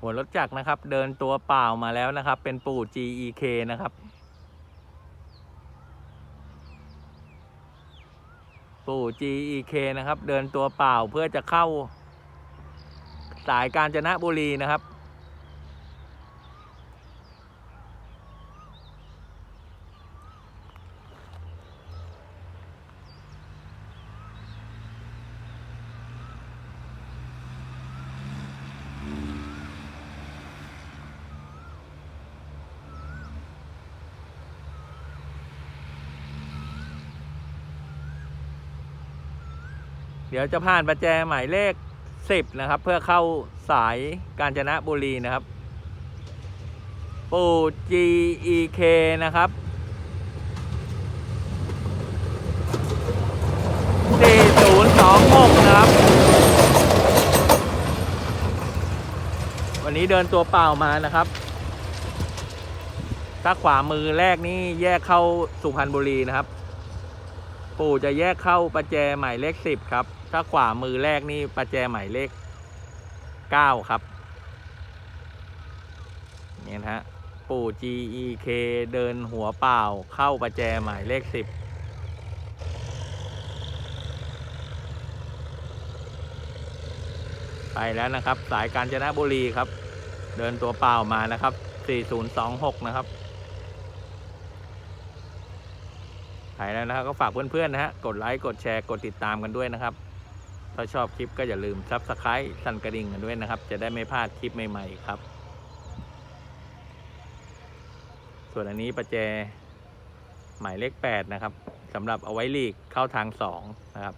หัวรถจักรนะครับ เดินตัวเปล่ามาแล้วนะครับ เป็นปู่ GEK นะครับ ปู่ GEK นะครับ เดินตัวเปล่าเพื่อจะเข้า สายกาญจนบุรีนะครับ เดี๋ยวจะผ่านประแจหมายเลข 10 นะครับ เพื่อเข้าสายกาญจนบุรีนะครับ ปู่ GEK นะครับ4026นะครับ วันนี้เดินตัวเปล่ามานะครับถ้าขวามือแรกนี่แยกเข้าสุพรรณบุรีนะครับ ปู่จะแยกเข้าประแจหมายเลขสิบครับ ถ้าขวามือแรกนี่ประแจหมายเลขเก้าครับนี่นะฮะปู่ GEK เดินหัวเปล่าเข้าประแจหมายเลขสิบไปแล้วนะครับ สายกาญจนบุรีครับ เดินตัวเปล่ามานะครับ 4026 นะครับ ถ่ายแล้วนะครับก็ฝากเพื่อนๆนะฮะกดไลค์กดแชร์กดติดตามกันด้วยนะครับ ถ้าชอบคลิปก็อย่าลืมซับสไครต์สั่นกระดิ่งกันด้วยนะครับ จะได้ไม่พลาดคลิปใหม่ๆครับ ส่วนอันนี้ประแจหมายเลข8นะครับสำหรับเอาไว้หลีกเข้าทาง2นะครับ